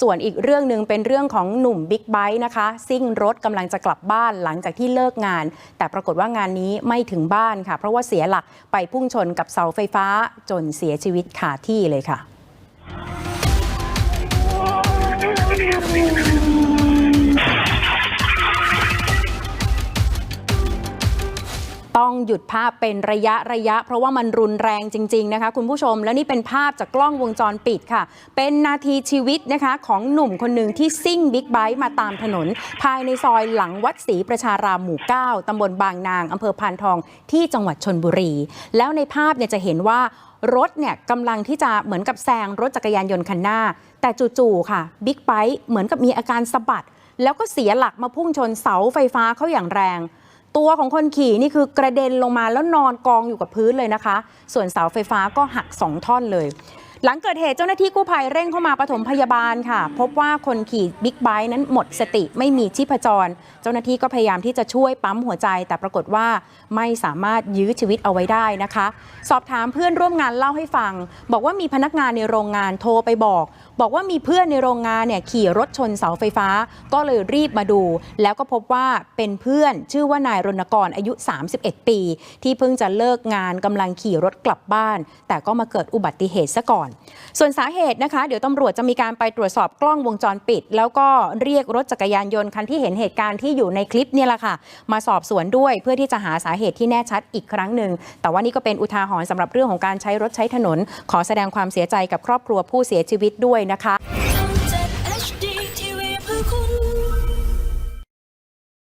ส่วนอีกเรื่องหนึ่งเป็นเรื่องของหนุ่มบิ๊กไบค์นะคะ ซิ่งรถกำลังจะกลับบ้านหลังจากที่เลิกงาน แต่ปรากฏว่างานนี้ไม่ถึงบ้านค่ะ เพราะว่าเสียหลักไปพุ่งชนกับเสาไฟฟ้าจนเสียชีวิตคาที่เลยค่ะ ต้องหยุดภาพเป็นระยะระยะ เพราะว่ามันรุนแรงจริง ๆ นะคะ คุณผู้ชม แล้วนี่เป็นภาพจากกล้องวงจรปิดค่ะ เป็นนาทีชีวิตนะคะของหนุ่มคนหนึ่งที่ซิ่งบิ๊กไบค์มาตามถนน ภายในซอยหลังวัดศรีประชารามหมู่ 9ตำบลบางนางอำเภอพานทองที่จังหวัดชนบุรี แล้วในภาพเนี่ยจะเห็นว่ารถเนี่ยกำลังที่จะเหมือนกับแซงรถจักรยานยนต์คันหน้า แต่จู่ๆค่ะบิ๊กไบค์เหมือนกับมีอาการสะบัด แล้วก็เสียหลักมาพุ่งชนเสาไฟฟ้าเข้าอย่างแรง ตัวของคนขี่นี่คือกระเด็นลงมาแล้วนอนกองอยู่กับพื้นเลยนะคะ ส่วนเสาไฟฟ้าก็หักสองท่อนเลย หลังเกิดเหตุเจ้าหน้าที่กู้ภัยเร่งเข้ามาปฐมพยาบาลค่ะ พบว่าคนขี่บิ๊กไบค์นั้นหมดสติไม่มีชีพจร เจ้าหน้าที่ก็พยายามที่จะช่วยปั๊มหัวใจ แต่ปรากฏว่าไม่สามารถยื้อชีวิตเอาไว้ได้นะคะ สอบถามเพื่อนร่วมงานเล่าให้ฟัง บอกว่ามีพนักงานในโรงงานโทรไปบอก บอกว่ามีเพื่อนในโรงงานเนี่ยขี่รถชนเสาไฟฟ้า ก็เลยรีบมาดู แล้วก็พบว่าเป็นเพื่อนชื่อว่านายรณกรอายุ 31 ปี ที่เพิ่งจะเลิกงานกำลังขี่รถกลับบ้าน แต่ก็มาเกิดอุบัติเหตุซะก่อนส่วนสาเหตุนะคะ เดี๋ยวตำรวจจะมีการไปตรวจสอบกล้องวงจรปิด แล้วก็เรียกรถจักรยานยนต์คันที่เห็นเหตุการณ์ที่อยู่ในคลิปเนี่ยแหละค่ะ มาสอบสวนด้วยเพื่อที่จะหาสาเหตุที่แน่ชัดอีกครั้งหนึ่ง แต่ว่านี่ก็เป็นอุทาหรณ์สำหรับเรื่องของการใช้รถใช้ถนน ขอแสดงความเสียใจกับครอบครัวผู้เสียชีวิตด้วยนะคะ